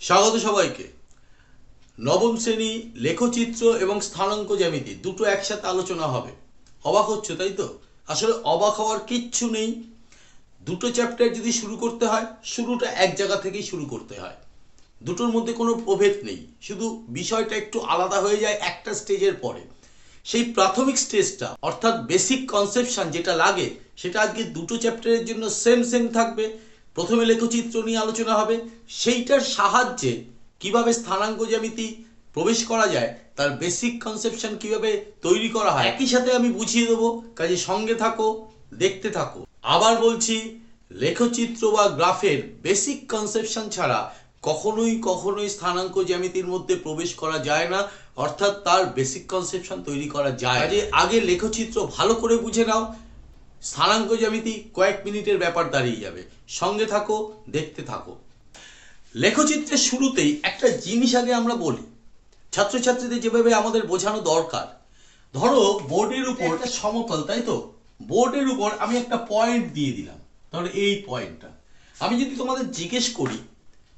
স্বাগত সবাইকে। নবম শ্রেণি, লেখচিত্র এবং স্থানাঙ্ক জ্যামিতি দুটো একসাথে আলোচনা হবে। অবাক হচ্ছে, তাই তো? আসলে অবাক হওয়ার কিচ্ছু নেই। দুটো চ্যাপ্টার যদি শুরু করতে হয়, শুরুটা এক জায়গা থেকেই শুরু করতে হয়। দুটোর মধ্যে কোনো প্রভেদ নেই। শুধু বিষয়টা একটু আলাদা হয়ে যায় একটা স্টেজের পরে। সেই প্রাথমিক স্টেজটা, অর্থাৎ বেসিক কনসেপশন যেটা লাগে, সেটা আজকে দুটো চ্যাপ্টারের জন্য সেম সেম থাকবে। প্রথমে লেখচিত্র নিয়ে আলোচনা হবে। সেইটার সাহায্যে কীভাবে স্থানাঙ্ক জ্যামিতি প্রবেশ করা যায়, তার বেসিক কনসেপশন কীভাবে তৈরি করা হয়, একই সাথে আমি বুঝিয়ে দেবো। কাজে সঙ্গে থাকো, দেখতে থাকো। আবার বলছি, লেখচিত্র বা গ্রাফের বেসিক কনসেপশন ছাড়া কখনোই কখনোই স্থানাঙ্ক জ্যামিতির মধ্যে প্রবেশ করা যায় না, অর্থাৎ তার বেসিক কনসেপশন তৈরি করা যায় কাজে আগে লেখচিত্র ভালো করে বুঝে নাও স্থানাঙ্ক জ্যামিতি কয়েক মিনিটের ব্যাপার দাঁড়িয়ে যাবে। সঙ্গে থাকো, দেখতে থাকো। লেখচিত্রের শুরুতেই একটা জিনিস আগে আমরা বলি। ছাত্রছাত্রীদের যেভাবে আমাদের বোঝানো দরকার। ধরো, বোর্ডের উপর সমতল, তাই তো? বোর্ডের উপর আমি একটা পয়েন্ট দিয়ে দিলাম। ধরো এই পয়েন্টটা। আমি যদি তোমাদের জিজ্ঞেস করি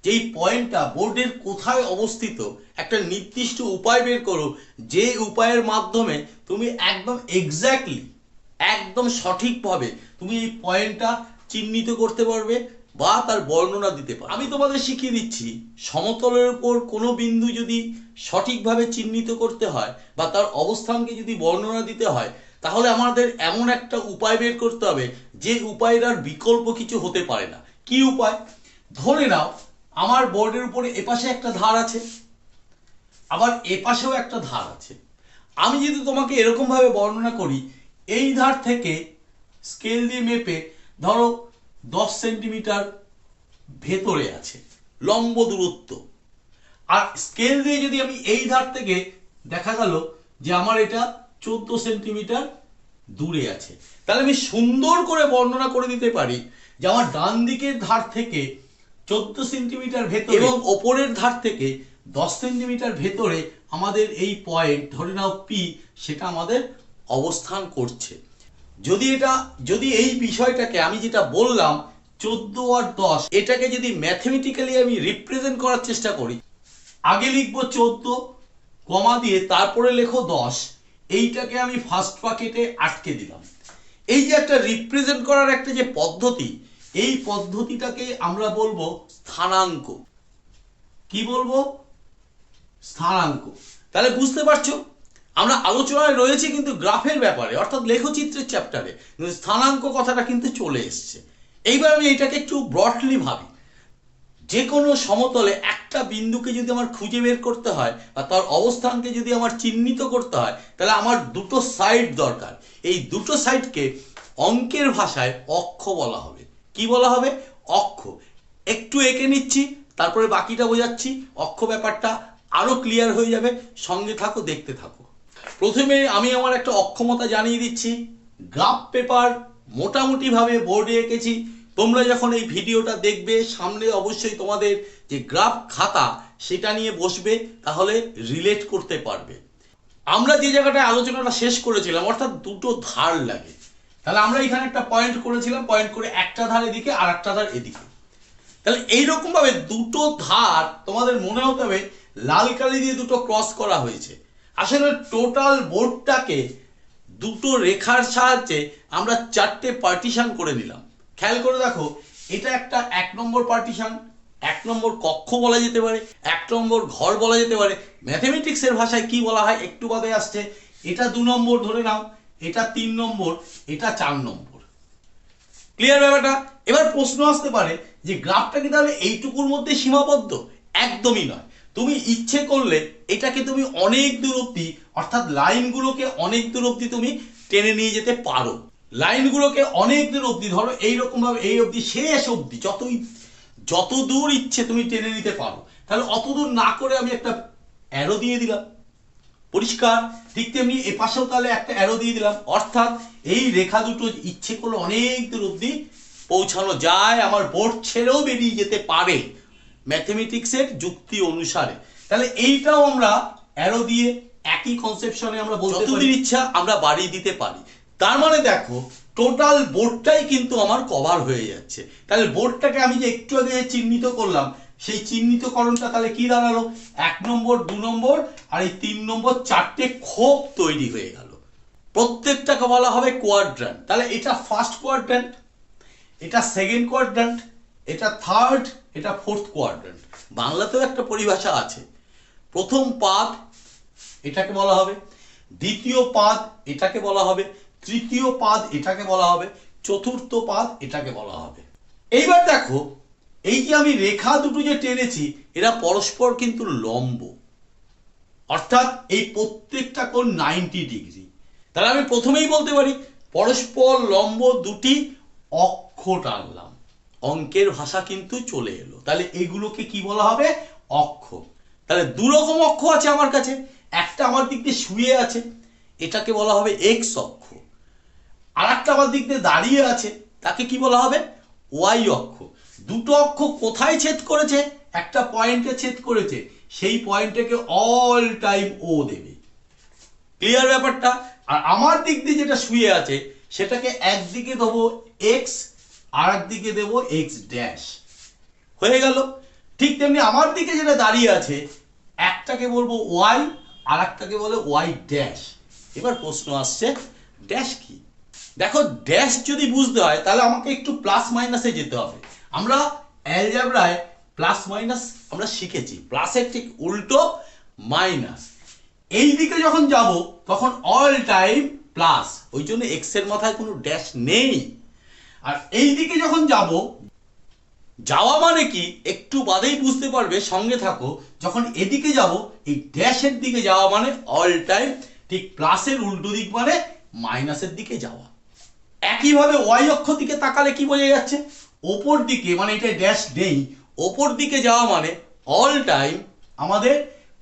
যে এই পয়েন্টটা বোর্ডের কোথায় অবস্থিত, একটা নির্দিষ্ট উপায় বের করো, যে উপায়ের মাধ্যমে তুমি একদম এক্স্যাক্টলি একদম সঠিকভাবে তুমি এই পয়েন্টটা চিহ্নিত করতে পারবে বা তার বর্ণনা দিতে পারবে। আমি তোমাদের শিখিয়ে দিচ্ছি, সমতলের উপর কোনো বিন্দু যদি সঠিকভাবে চিহ্নিত করতে হয় বা তার অবস্থানকে যদি বর্ণনা দিতে হয়, তাহলে আমাদের এমন একটা উপায় বের করতে হবে যে উপায়ের আর বিকল্প কিছু হতে পারে না। কি উপায়? ধরে নাও, আমার বোর্ডের উপরে এপাশে একটা ধার আছে, আবার এপাশেও একটা ধার আছে। আমি যদি তোমাকে এরকমভাবে বর্ণনা করি এই ধার থেকে স্কেল দিয়ে মেপে ধরো দশ সেন্টিমিটার ভেতরে আছে লম্ব দূরত্ব। আর স্কেল দিয়ে যদি আমি এই ধার থেকে দেখা গেল যে আমার এটা চোদ্দ সেন্টিমিটার দূরে আছে তাহলে আমি সুন্দর করে বর্ণনা করে দিতে পারি যে আমার ডান দিকের ধার থেকে চোদ্দ সেন্টিমিটার ভেতরে এবং ওপরের ধার থেকে দশ সেন্টিমিটার ভেতরে আমাদের এই পয়েন্ট ধরে নাও পি সেটা আমাদের অবস্থান করছে। যদি এটা, যদি এই বিষয়টাকে আমি যেটা বললাম, চোদ্দ আর দশ, এটাকে যদি ম্যাথমেটিক্যালি আমি রিপ্রেজেন্ট করার চেষ্টা করি, আগে লিখব চোদ্দ, কমা দিয়ে তারপরে লেখো দশ, এইটাকে আমি ফার্স্ট পাকেটে আটকে দিলাম। এই যে একটা রিপ্রেজেন্ট করার একটা যে পদ্ধতি, এই পদ্ধতিটাকে আমরা বলব স্থানাঙ্ক। কি বলব? স্থানাঙ্ক। তাহলে বুঝতে পারছ? আমরা আলোচনায় রয়েছে কিন্তু গ্রাফের ব্যাপারে, অর্থাৎ লেখচিত্রের চ্যাপ্টারে কিন্তু স্থানাঙ্ক কথাটা কিন্তু চলে এসছে। এইবার আমি এটাকে একটু ব্রডলি ভাবি। যে কোনো সমতলে একটা বিন্দুকে যদি আমার খুঁজে বের করতে হয় বা তার অবস্থানকে যদি আমার চিহ্নিত করতে হয়, তাহলে আমার দুটো সাইড দরকার। এই দুটো সাইডকে অঙ্কের ভাষায় অক্ষ বলা হবে। কি বলা হবে? অক্ষ। একটু এঁকে নিচ্ছি, তারপরে বাকিটা বোঝাচ্ছি। অক্ষ ব্যাপারটা আরও ক্লিয়ার হয়ে যাবে। সঙ্গে থাকো, দেখতে থাকো। প্রথমে আমি আমার একটা অক্ষমতা জানিয়ে দিচ্ছি। গ্রাফ পেপার মোটামুটিভাবে বোর্ডে এঁকেছি। তোমরা যখন এই ভিডিওটা দেখবে, সামনে অবশ্যই তোমাদের যে গ্রাফ খাতা, সেটা নিয়ে বসবে, তাহলে রিলেট করতে পারবে। আমরা যে জায়গাটায় আলোচনাটা শেষ করেছিলাম, অর্থাৎ দুটো ধার লাগে। তাহলে আমরা এখানে একটা পয়েন্ট করেছিলাম পয়েন্ট করে একটা ধার এদিকে আর একটা ধার এদিকে। তাহলে এইরকম ভাবে দুটো ধার তোমাদের মনে হতে হবে, লাল কালি দিয়ে দুটো ক্রস করা হয়েছে। আসলে টোটাল বোর্ডটাকে দুটো রেখার সাহায্যে আমরা চারটে পার্টিশন করে নিলাম। খেয়াল করে দেখো, এটা একটা এক নম্বর পার্টিশন এক নম্বর কক্ষ বলা যেতে পারে, এক নম্বর ঘর বলা যেতে পারে। ম্যাথমেটিক্সের ভাষায় কি বলা হয় একটু বাদে আসছে। এটা দু নম্বর ধরে নাও, এটা তিন নম্বর, এটা চার নম্বর। ক্লিয়ার ব্যাপারটা? এবার প্রশ্ন আসতে পারে যে গ্রাফটা কি তাহলে এইটুকুর মধ্যে সীমাবদ্ধ? একদমই নয়। তুমি ইচ্ছে করলে এটাকে তুমি অনেক দূর অব্দি, অর্থাৎ লাইনগুলোকে অনেক দূর অব্দি তুমি টেনে নিয়ে যেতে পারো। লাইনগুলোকে অনেক দূর অব্দি, ধরো এইরকম ভাবে এই অব্দি, শেষ অব্দি, যতই, যত দূর ইচ্ছে তুমি টেনে নিতে পারো। তাহলে অত দূর না করে আমি একটা অ্যারো দিয়ে দিলাম। পরিষ্কার, ঠিক তেমনি এ পাশেও তাহলে একটা অ্যারো দিয়ে দিলাম। অর্থাৎ এই রেখা দুটো ইচ্ছে করলে অনেক দূর অব্দি পৌঁছানো যায়, আমার বোর্ড ছেড়েও বেরিয়ে যেতে পারে। ম্যাথমেটিক্সের যুক্তি অনুসারে। তাহলে এইটাও আমরা অ্যারো দিয়ে একই কনসেপশনে আমরা বলতে যতদূর ইচ্ছা আমরা বাড়িয়ে দিতে পারি। তার মানে দেখো টোটাল বোর্ডটাই কিন্তু আমার কভার হয়ে যাচ্ছে। তাহলে বোর্ডটাকে আমি যে একটু আগে চিহ্নিত করলাম সেই চিহ্নিতকরণটা তাহলে কি দাঁড়াল? এক নম্বর দু নম্বর আর এই তিন নম্বর চারটে খোপ তৈরি হয়ে গেল। প্রত্যেকটাকে বলা হবে কোয়াড্র্যান্ট তাহলে এটা ফার্স্ট কোয়াড্র্যান্ট এটা সেকেন্ড কোয়াড্র্যান্ট এটা থার্ড এটা ফোর্থ কোয়াড্র্যান্ট বাংলাতেও একটা পরিভাষা আছে। প্রথম পাদ এটাকে বলা হবে, দ্বিতীয় পাদ এটাকে বলা হবে, তৃতীয় পাদ এটাকে বলা হবে, চতুর্থ পাদ এটাকে বলা হবে। এইবার দেখো, এই যে আমি রেখা দুটো যে টেনেছি, এরা পরস্পর কিন্তু লম্ব। অর্থাৎ এই প্রত্যেকটা কোণ নাইনটি ডিগ্রি তাহলে আমি প্রথমেই বলতে পারি, পরস্পর লম্ব দুটি অক্ষ টানলাম অঙ্কের ভাষা কিন্তু চলে এলো। তাহলে এগুলোকে কি বলা হবে? অক্ষ। তাহলে দু রকম অক্ষ আছে আমার কাছে। একটা আমার দিক দিয়ে শুয়ে আছে, এটাকে বলা হবে এক্স অক্ষ। আর একটা আমার দিক দিয়ে দাঁড়িয়ে আছে, তাকে কি বলা হবে? ওয়াই অক্ষ। দুটো অক্ষ কোথায় ছেদ করেছে? একটা পয়েন্টে ছেদ করেছে। সেই পয়েন্টটাকে অল টাইম ও দেবে। ক্লিয়ার ব্যাপারটা? আর আমার দিক দিয়ে যেটা শুয়ে আছে, সেটাকে একদিকে দেবো এক্স আর একদিকে দেবো এক্স ড্যাশ হয়ে গেল। ঠিক তেমনি আমার দিকে যেটা দাঁড়িয়ে আছে, একটাকে বলব ওয়াই আর একটাকে বলে ওয়াই ড্যাশ এবার প্রশ্ন আসছে ড্যাশ কি? দেখো ড্যাশ যদি বুঝতে হয়, তাহলে আমাকে একটু প্লাস মাইনাসে যেতে হবে। আমরা অ্যালজাবরায় প্লাস মাইনাস আমরা শিখেছি। প্লাসের ঠিক উল্টো মাইনাস এই দিকে যখন যাব, তখন অল টাইম প্লাস ওই জন্য এক্সের মাথায় কোনো ড্যাশ নেই। আর এই দিকে যখন যাব, যাওয়া মানে কি? একটু বাদেই বুঝতে পারবে, সঙ্গে থাকো। যখন এদিকে যাব, এই ড্যাশের দিকে যাওয়া মানে অল টাইম ঠিক প্লাসের উল্টো দিক মানে মাইনাসের দিকে যাওয়া। একইভাবে ওয়াই অক্ষ দিকে তাকালে কি বোঝা যাচ্ছে? ওপর দিকে মানে এটা ড্যাশ নেই, ওপর দিকে যাওয়া মানে অল টাইম আমাদের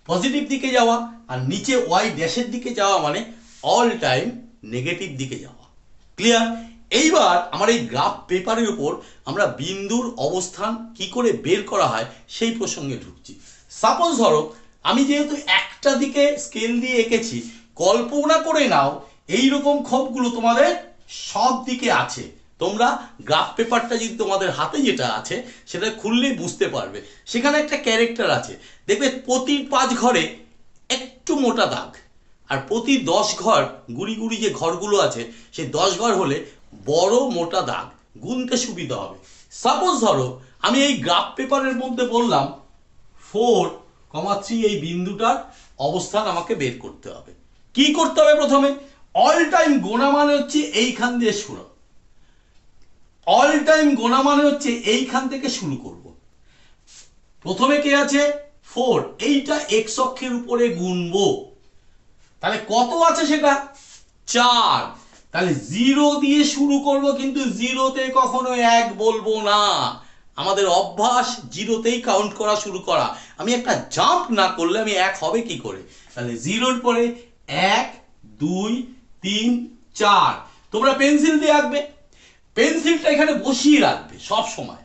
পজিটিভ দিকে যাওয়া আর নিচে ওয়াই ড্যাশের দিকে যাওয়া মানে অল টাইম নেগেটিভ দিকে যাওয়া। ক্লিয়ার এইবার আমার এই গ্রাফ পেপারের উপর আমরা বিন্দুর অবস্থান কি করে বের করা হয় সেই প্রসঙ্গে ঢুকছি। সাপোজ ধরো, আমি যেহেতু একটা দিকে স্কেল দিয়ে এঁকেছি, কল্পনা করে নাও এই রকম খোপগুলো তোমাদের সব দিকে আছে। তোমরা গ্রাফ পেপারটা যদি তোমাদের হাতে যেটা আছে, সেটা খুললেই বুঝতে পারবে। সেখানে একটা ক্যারেক্টার আছে। দেখবে প্রতি পাঁচ ঘরে একটু মোটা দাগ। আর প্রতি দশ ঘর গুড়ি গুড়ি যে ঘরগুলো আছে, সেই দশ ঘর হলে বড় মোটা দাগ, গুনতে সুবিধা হবে। সাপোজ ধরো, আমি এই গ্রাফ পেপারের মধ্যে বললাম ফোর কমা থ্রি এই বিন্দুটার অবস্থান আমাকে বের করতে হবে। কি করতে হবে প্রথমে? অল টাইম গোনা মানে হচ্ছে এইখান দিয়ে শুরু। অল টাইম গোনা মানে হচ্ছে এইখান থেকে শুরু করব। প্রথমে কে আছে? ফোর এইটা এক্স অক্ষের উপরে গুনবো। তাহলে কত আছে সেটা? চার। তাহলে জিরো দিয়ে শুরু করব কিন্তু জিরোতে কখনো এক বলব না। আমাদের অভ্যাস জিরোতেই কাউন্ট করা শুরু করা। আমি একটা জাম্প না করলে আমি এক হবে কি করে? তাহলে জিরোর পরে এক, দুই, তিন, চার। তোমরা পেন্সিল দিয়ে আঁকবে। পেন্সিলটা এখানে বসিয়ে রাখবে সব সময়।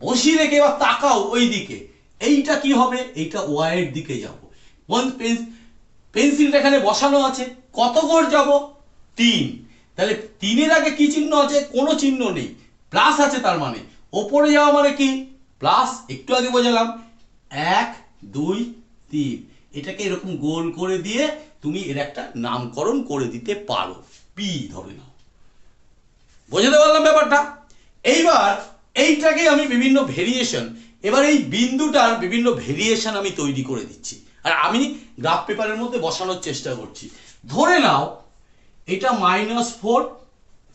বসিয়ে রেখে এবার তাকাও ওই দিকে এইটা কি হবে? এইটা ওয়াইয়ের দিকে যাব। পেন্সিলটা এখানে বসানো আছে। কত ঘর যাব? তিন। তাহলে তিনের আগে কি চিহ্ন আছে? কোনো চিহ্ন নেই। প্লাস আছে তার মানে। ওপরে যাওয়া মানে কি? প্লাস একটু আগে বোঝালাম। এক, দুই, তিন। এটাকে এরকম গোল করে দিয়ে তুমি এর একটা নামকরণ করে দিতে পারো। পি ধরে নাও। বোঝাতে পারলাম ব্যাপারটা? এইবার এইটাকে আমি বিভিন্ন ভেরিয়েশন এবার এই বিন্দুটার বিভিন্ন ভেরিয়েশন আমি তৈরি করে দিচ্ছি। আর আমি গ্রাফ পেপারের মধ্যে বসানোর চেষ্টা করছি। ধরে নাও এটা মাইনাস ফোর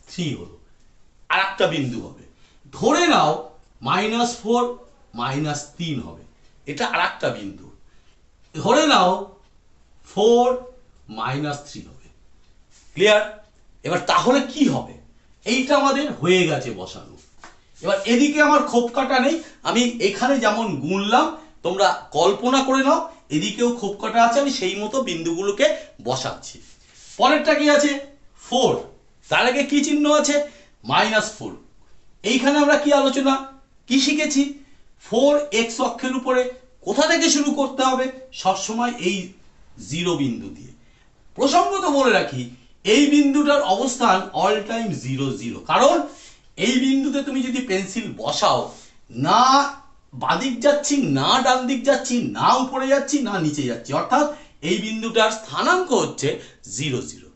থ্রি হলো। আর একটা বিন্দু হবে। ধরে নাও মাইনাস ফোর মাইনাস তিন হবে। এটা আর একটা বিন্দু। ধরে নাও ফোর মাইনাস থ্রি হবে। ক্লিয়ার এবার তাহলে কি হবে? এইটা আমাদের হয়ে গেছে বসানো। এবার এদিকে আমার খোপ কাটা নেই। আমি এখানে যেমন গুনলাম, তোমরা কল্পনা করে নাও, এদিকেও খোপ কাটা আছে, আমি সেই মতো বিন্দুগুলোকে বসাচ্ছি। পরেরটা কি আছে? ফোর তার আগে কি চিহ্ন আছে? মাইনাস ফোর এইখানে আমরা কি আলোচনা, কি শিখেছি? ফোর এক্স অক্ষের উপরে কোথা থেকে শুরু করতে হবে? সবসময় এই জিরো বিন্দু দিয়ে। প্রসঙ্গত বলে রাখি, এই বিন্দুটার অবস্থান অল টাইম জিরো জিরো কারণ এই বিন্দুতে তুমি যদি পেন্সিল বসাও, না বাদিক যাচ্ছি, না ডান দিক যাচ্ছি, না উপরে যাচ্ছি, না নিচে যাচ্ছি, অর্থাৎ এই বিন্দুটার স্থানাঙ্ক হচ্ছে জিরো জিরো।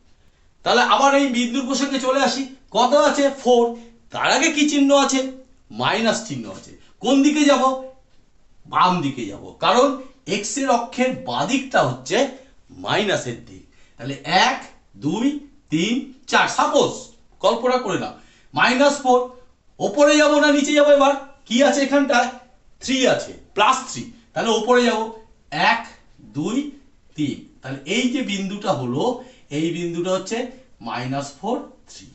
তাহলে আবার এই বিন্দুর প্রসঙ্গে চলে আসি। কত আছে? ফোর। তার আগে কি চিহ্ন আছে? মাইনাস চিহ্ন আছে। কোন দিকে যাব? বাম দিকে যাব। কারণ এক্সের অক্ষের বাদিকটা হচ্ছে মাইনাসের দিক। তাহলে এক, দুই, তিন, চার। সাপোজ কল্পনা করে নাও। Minus four. ওপরে যাব না নিচে যাব এবার? কি আছে এখানটায়? থ্রি আছে, প্লাস থ্রি। তাহলে ওপরে যাব। এক, দুই তিন তাহলে এই যে বিন্দুটা হলো, এই বিন্দুটা হচ্ছে মাইনাস ফোর থ্রি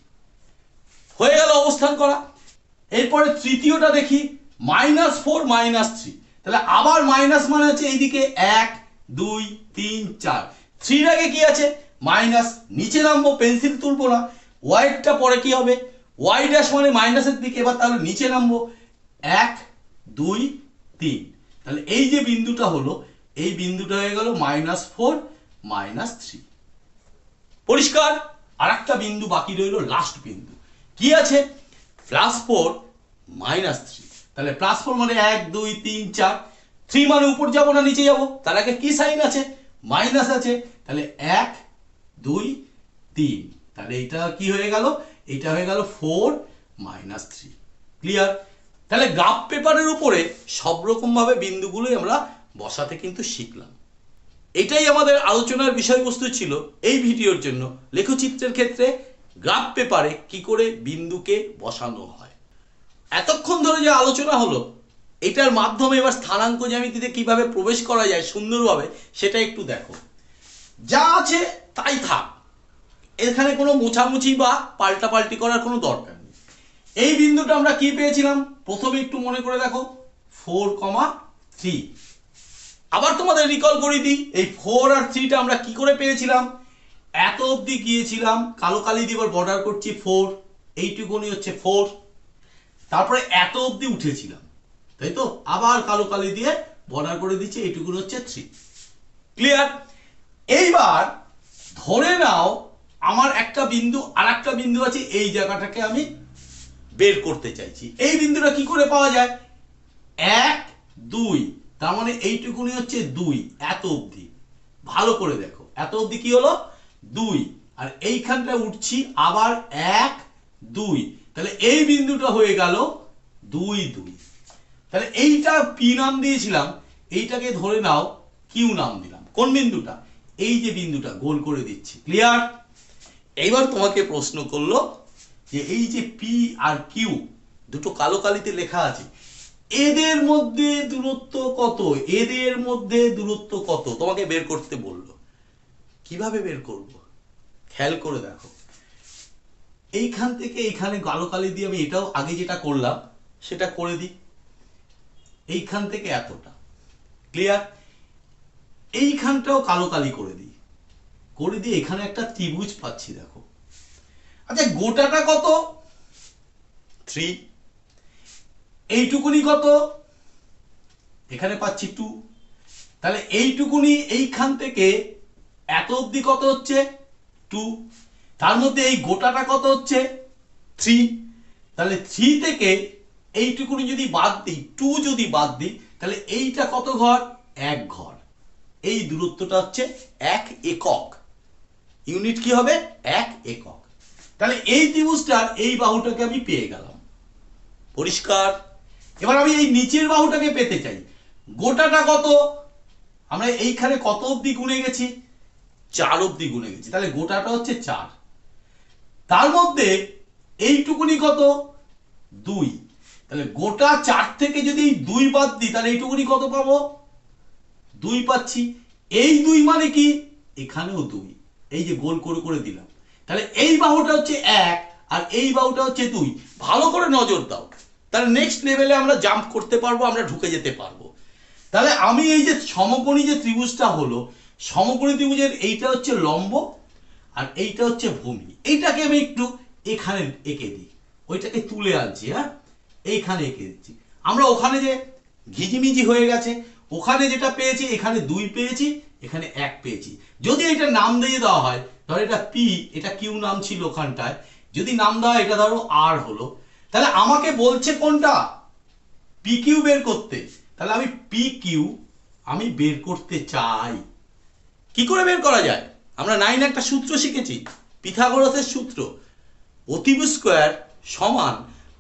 হয়ে গেল অবস্থান করা। এরপরে তৃতীয়টা দেখি মাইনাস ফোর মাইনাস থ্রি তাহলে আবার মাইনাস মানে হচ্ছে এইদিকে এক, দুই, তিন, চার। থ্রির আগে কি আছে? মাইনাস নিচে নামবো পেন্সিল তুলবো না। ওয়াইডটা পরে কি হবে? ওয়াই ড্যাশ মানে মাইনাসের দিকে, এবার তাহলে নিচে নামবো। এক, দুই, তিন। তাহলে এই যে বিন্দুটা হলো এই বিন্দুটা হয়ে গেল মাইনাস ফোর মাইনাস থ্রি পরিষ্কার? আর একটা বিন্দু বাকি রইল লাস্ট বিন্দু। কি আছে? প্লাস ফোর মাইনাস থ্রি তাহলে প্লাস ফোর মানে এক, দুই, তিন, চার। থ্রি মানে উপর যাব না নিচে যাব? তার আগে কি সাইন আছে? মাইনাস আছে। তাহলে এক, দুই, তিন। তাহলে এইটা কি হয়ে গেল? এটা হয়ে গেল ফোর মাইনাস থ্রি ক্লিয়ার তাহলে গ্রাফ পেপারের উপরে সব রকম ভাবে বিন্দুগুলোই আমরা বসাতে কিন্তু শিখলাম। এটাই আমাদের আলোচনার বিষয়বস্তু ছিল এই ভিডিওর জন্য। লেখচিত্রের ক্ষেত্রে গ্রাফ পেপারে কি করে বিন্দুকে বসানো হয়। এতক্ষণ ধরে যে আলোচনা হলো, এটার মাধ্যমে এবার স্থানাঙ্ক জ্যামিতিতে কীভাবে প্রবেশ করা যায় সুন্দরভাবে, সেটা একটু দেখো। যা আছে তাই থাক। এখানে কোনো মোছামুছি বা পাল্টাপাল্টি করার কোনো দরকার নেই। এই বিন্দুটা আমরা কি পেয়েছিলাম? প্রথমে একটু মনে করে দেখো। Four comma three. আবার তোমাদের রিকল করে দিই, এই ফোর আর থ্রিটা আমরা কি করে পেয়েছিলাম এত অবধি গিয়েছিলাম, কালো কালি দিয়ে এবার বর্ডার করছি ফোর এইটুকুনি হচ্ছে ফোর তারপরে এত অবধি উঠেছিলাম, তাই তো? আবার কালো কালি দিয়ে বর্ডার করে দিচ্ছি, এইটুকুনি হচ্ছে থ্রি ক্লিয়ার এইবার ধরে নাও, আমার একটা বিন্দু আর একটা বিন্দু আছে, এই জায়গাটাকে আমি বের করতে চাইছি। এই বিন্দুটা কি করে পাওয়া যায়? এক, দুই তার মানে এইটুকুনি হচ্ছে দুই, এত অবধি। ভালো করে দেখো, এত অবধি কি হলো? দুই। আর এইখানটা উঠছি আবার এক, দুই। তাহলে এই বিন্দুটা হয়ে গেল দুই দুই। তাহলে এইটা পি নাম দিয়েছিলাম, এইটাকে ধরে নাও কিউ নাম দিলাম। কোন বিন্দুটা? এই যে বিন্দুটা, গোল করে দিচ্ছি। ক্লিয়ার এইবার তোমাকে প্রশ্ন করল যে এই যে পি আর কিউ দুটো কালো কালিতে লেখা আছে এদের মধ্যে দূরত্ব কত? এদের মধ্যে দূরত্ব কত? তোমাকে বের করতে বলল। কীভাবে বের করব? খেয়াল করে দেখো। এইখান থেকে এইখানে কালো কালি দিয়ে আমি এটাও আগে যেটা করলাম, সেটা করে দিই। এইখান থেকে এতটা। ক্লিয়ার এইখানটাও কালো কালি করে দিই। করে দিয়ে এখানে একটা ত্রিভুজ পাচ্ছি, দেখো। আচ্ছা গোটাটা কত? থ্রি এইটুকুনি কত? এখানে পাচ্ছি টু তাহলে এইটুকুনি এইখান থেকে এত অবধি কত হচ্ছে? টু তার মধ্যে এই গোটাটা কত হচ্ছে? থ্রি তাহলে থ্রি থেকে এইটুকুনি যদি বাদ দিই টু যদি বাদ দিই, তাহলে এইটা কত ঘর? এক ঘর। এই দূরত্বটা হচ্ছে এক একক। ইউনিট কি হবে? এক একক। তাহলে এই ত্রিভুজটার এই বাহুটাকে আমি পেয়ে গেলাম। পরিষ্কার? এবার আমি এই নিচের বাহুটাকে পেতে চাই। গোটাটা কত? আমরা এইখানে কত অবধি গুনে গেছি? চার অবধি গুনে গেছি। তাহলে গোটাটা হচ্ছে চার। তার মধ্যে এইটুকুনি কত? দুই। তাহলে গোটা চার থেকে যদি দুই বাদ দিই, তাহলে এইটুকুনি কত পাবো? দুই পাচ্ছি। এই দুই মানে কি? এখানেও দুই। এই যে গোল করে করে দিলাম। তাহলে এই বাহুটা হচ্ছে এক আর এই বাহুটা হচ্ছে দুই। ভালো করে নজর দাও। তাহলে নেক্সট লেভেলে আমরা জাম্প করতে পারব, আমরা ঢুকে যেতে পারব। তাহলে আমি এই যে সমকোণী যে ত্রিভুজটা হলো, সমকোণী ত্রিভুজের এইটা হচ্ছে লম্ব আর এইটা হচ্ছে ভূমি। এইটাকে আমি একটু এখানে এঁকে দিই। ওইটাকে তুলে আনছি হ্যাঁ? এইখানে এঁকে দিচ্ছি। আমরা ওখানে যে ঘিজিমিজি হয়ে গেছে, ওখানে যেটা পেয়েছি, এখানে দুই পেয়েছি, এখানে এক পেয়েছি। যদি এটা নাম দিয়ে দেওয়া হয়, ধরো এটা পি এটা কিউ নাম ছিল ওখানটায়। যদি নাম দেওয়া এটা ধরো আর হলো। তাহলে আমাকে বলছে কোনটা? পি কিউ বের করতে। তাহলে আমি পি কিউ আমি বের করতে চাই। কি করে বের করা যায়? আমরা নাইন একটা সূত্র শিখেছি পিথাগোরাসের সূত্র। অতিভু স্কোয়ার সমান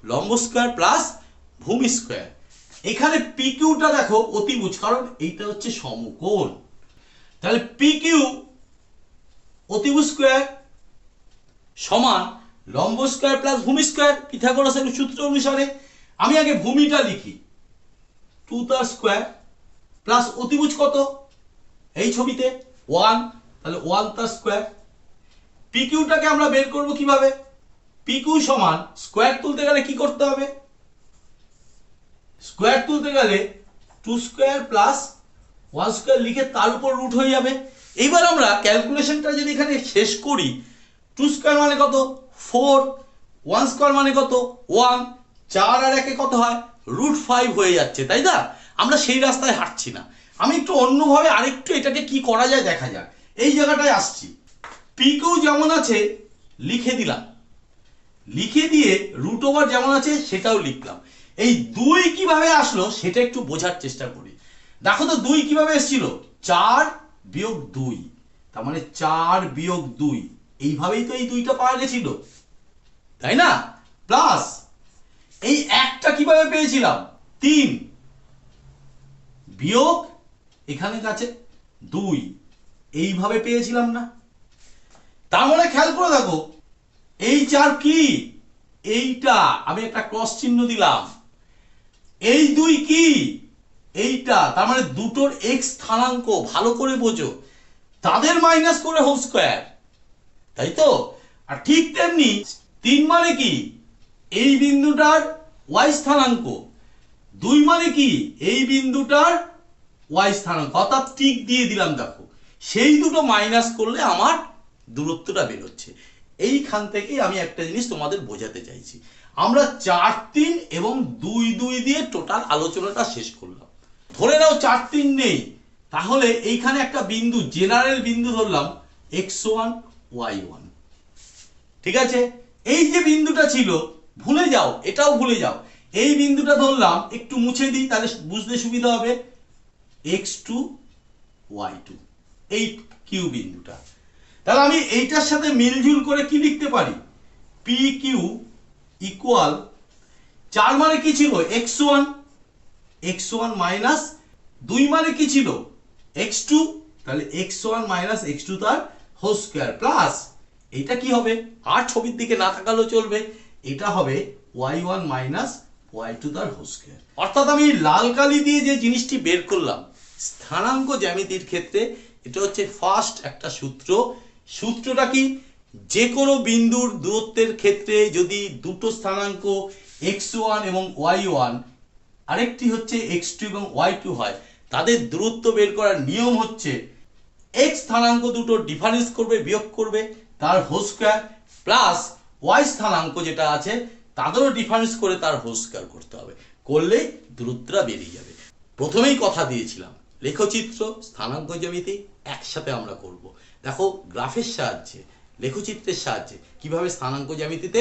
লম্ব স্কোয়ার প্লাস ভূমি স্কোয়ার এখানে পি কিউটা দেখো অতিভুজ কারণ এইটা হচ্ছে সমকোণ। তাহলে পি কিউ অতিভু স্কোয়ার সমান লম্ব স্কোয়ার প্লাস ভূমি স্কোয়ার পিথাগোরাসের সূত্র অনুসারে আমি আগে ভূমিটা লিখি। টু তার স্কোয়ার প্লাস অতিভুজ কত? এই ছবিতে ওয়ান তাহলে ওয়ান তার স্কোয়ার পিকিউটাকে আমরা বের করব কীভাবে? পিকিউ সমান স্কোয়ার তুলতে গেলে কি করতে হবে? স্কোয়ার তুলতে গেলে two square plus one square লিখে তার উপর রুট হয়ে যাবে। এইবার আমরা ক্যালকুলেশনটা যদি এখানে শেষ করি টু স্কোয়ার মানে কত? ফোর, ওয়ান স্কোয়ার মানে কত? ওয়ান, চার আর একে কত হয়? রুট ফাইভ হয়ে যাচ্ছে, তাই না? আমরা সেই রাস্তায় হাঁটছি না। আমি একটু অন্যভাবে আরেকটু এটাকে কি করা যায় দেখা যাক। এই জায়গাটায় আসছি। পিকেও যেমন আছে, লিখে দিলাম। লিখে দিয়ে রুট ওভার যেমন আছে, সেটাও লিখলাম। এই দুই কীভাবে আসলো, সেটা একটু বোঝার চেষ্টা করি। দেখো তো দুই কীভাবে এসেছিল? চার বিয়োগ দুই। তার মানে চার বিয়োগ দুই। এইভাবেই তো এই দুইটা পাওয়া গেছিল। তাই না? প্লাস এই একটা কীভাবে পেয়েছিলাম? তিন। বিয়োগ এখানে কাছে দুই। এইভাবে পেয়েছিলাম না। তার মানে খেয়াল করে দেখো, এই চার কি? এইটা, আমি একটা ক্রস চিহ্ন দিলাম। এই দুই কি? এইটা, তার মানে দুটোর এক্স স্থানাঙ্ক, ভালো করে বোঝো। তাদের মাইনাস করে হোল স্কোয়ার তাই তো? আর ঠিক তেমনি তিন মানে কি? এই বিন্দুটার ওয়াই স্থানাঙ্ক। দুই মানে কি? এই বিন্দুটার ওয়াই স্থানাঙ্ক। অর্থাৎ টিক দিয়ে দিলাম, দেখো। সেই দুটো মাইনাস করলে আমার দূরত্বটা বেরোচ্ছে। এইখান থেকেই আমি একটা জিনিস তোমাদের বোঝাতে চাইছি। আমরা চার, তিন এবং দুই দুই দিয়ে টোটাল আলোচনাটা শেষ করলাম। ধরে নাও চার, তিন নেই। তাহলে এইখানে একটা বিন্দু জেনারেল বিন্দু ধরলাম এক্স ওয়ান ওয়াই ওয়ান ঠিক আছে? এই যে বিন্দুটা ছিল, ভুলে যাও, এটাও ভুলে যাও। এই বিন্দুটা ধরলাম, একটু মুছে দিই, তাহলে বুঝতে সুবিধা হবে। এক্স টু ওয়াই টু এই কিউ বিন্দুটা। তাহলে আমি এইটার সাথে মিলঝুল করে কি লিখতে পারি? পি কিউ ইকুয়াল চার মানে কি ছিল? X one X one minus দুই মানে কি ছিল? এক্স টু তাহলে X one minus X two তার হোল স্কোয়ার প্লাস এটা কি হবে? আর ছবির দিকে না তাকালেও চলবে। এটা হবে Y one minus Y two তার হোল স্কোয়ার অর্থাৎ আমি লাল কালি দিয়ে যে জিনিসটি বের করলাম, স্থানাঙ্ক জ্যামিতির ক্ষেত্রে এটা হচ্ছে ফার্স্ট একটা সূত্র। সূত্রটা কি? যে কোনো বিন্দুর দূরত্বের ক্ষেত্রে যদি দুটো স্থানাঙ্ক এক্স ওয়ান এবং ওয়াই ওয়ান আরেকটি হচ্ছে এক্স টু এবং ওয়াই টু হয়, তাদের দূরত্ব বের করার নিয়ম হচ্ছে এক্স স্থানাঙ্ক দুটো ডিফারেন্স করবে, বিয়োগ করবে, তার হোল স্কোয়ার প্লাস ওয়াই স্থানাঙ্ক যেটা আছে, তাদেরও ডিফারেন্স করে তার হোল স্কোয়ার করতে হবে। করলে দূরত্বটা বেরিয়ে যাবে। প্রথমেই কথা দিয়েছিলাম, লেখচিত্র, স্থানাঙ্ক জ্যামিতি একসাথে আমরা করব। দেখো, গ্রাফের সাহায্যে, লেখচিত্রের সাহায্যে কীভাবে স্থানাঙ্ক জ্যামিতিতে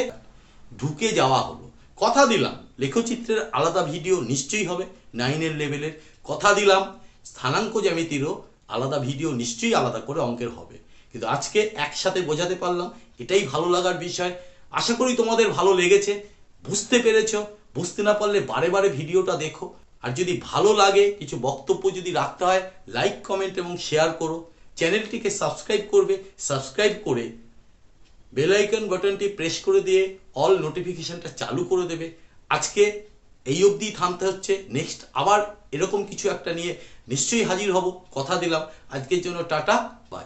ঢুকে যাওয়া হলো। কথা দিলাম, লেখচিত্রের আলাদা ভিডিও নিশ্চয়ই হবে নাইনের লেভেলের কথা দিলাম, স্থানাঙ্ক জ্যামিতিরও আলাদা ভিডিও নিশ্চয়ই আলাদা করে অঙ্কের হবে। কিন্তু আজকে একসাথে বোঝাতে পারলাম, এটাই ভালো লাগার বিষয়। আশা করি তোমাদের ভালো লেগেছে। বুঝতে পেরেছ। বুঝতে না পারলে বারে বারে ভিডিওটা দেখো। আর যদি ভালো লাগে, কিছু বক্তব্য যদি রাখতে হয় লাইক কমেন্ট এবং শেয়ার করো। চ্যানেলটিকে সাবস্ক্রাইব করবে। সাবস্ক্রাইব করে বেল আইকন বাটনটি প্রেস করে দিয়ে অল নোটিফিকেশনটা চালু করে দেবে। আজকে এই অবধি থামতে হচ্ছে। নেক্সট আবার এরকম কিছু একটা নিয়ে নিশ্চয়ই হাজির হব। কথা দিলাম। আজকের জন্য টাটা বাই